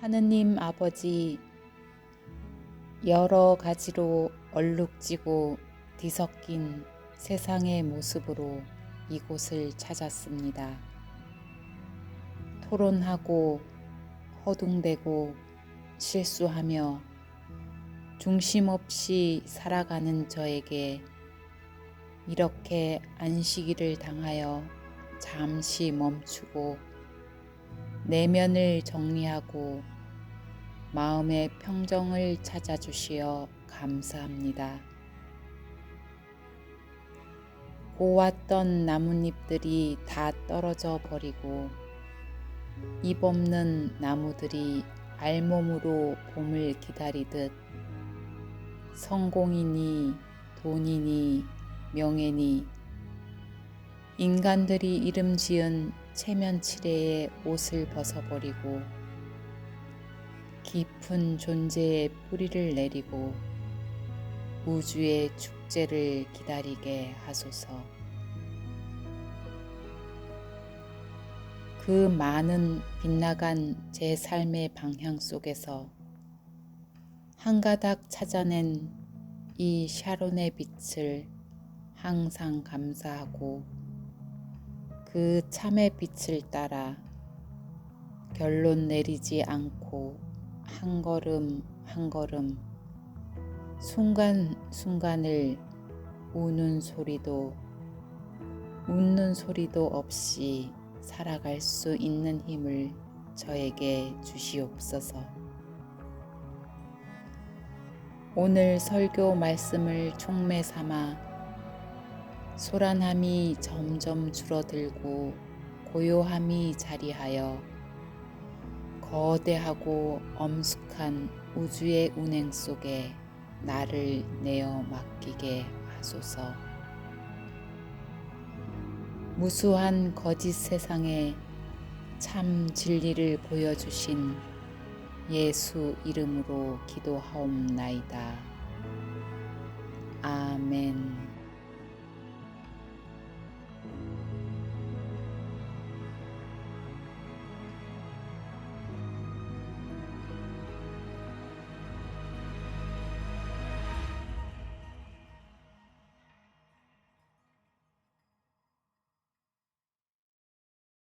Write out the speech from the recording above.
하느님 아버지 여러 가지로 얼룩지고 뒤섞인 세상의 모습으로 이곳을 찾았습니다. 토론하고 허둥대고 실수하며 중심 없이 살아가는 저에게 이렇게 안식일을 당하여 잠시 멈추고 내면을 정리하고 마음의 평정을 찾아주시어 감사합니다. 고왔던 나뭇잎들이 다 떨어져 버리고 잎 없는 나무들이 알몸으로 봄을 기다리듯 성공이니 돈이니 명예니 인간들이 이름 지은 체면치레의 옷을 벗어버리고 깊은 존재의 뿌리를 내리고 우주의 축제를 기다리게 하소서. 그 많은 빗나간 제 삶의 방향 속에서 한 가닥 찾아낸 이 샤론의 빛을 항상 감사하고 그 참의 빛을 따라 결론 내리지 않고 한 걸음 한 걸음 순간 순간을 우는 소리도 웃는 소리도 없이 살아갈 수 있는 힘을 저에게 주시옵소서. 오늘 설교 말씀을 촉매 삼아 소란함이 점점 줄어들고 고요함이 자리하여 거대하고 엄숙한 우주의 운행 속에 나를 내어 맡기게 하소서. 무수한 거짓 세상에 참 진리를 보여주신 예수 이름으로 기도하옵나이다.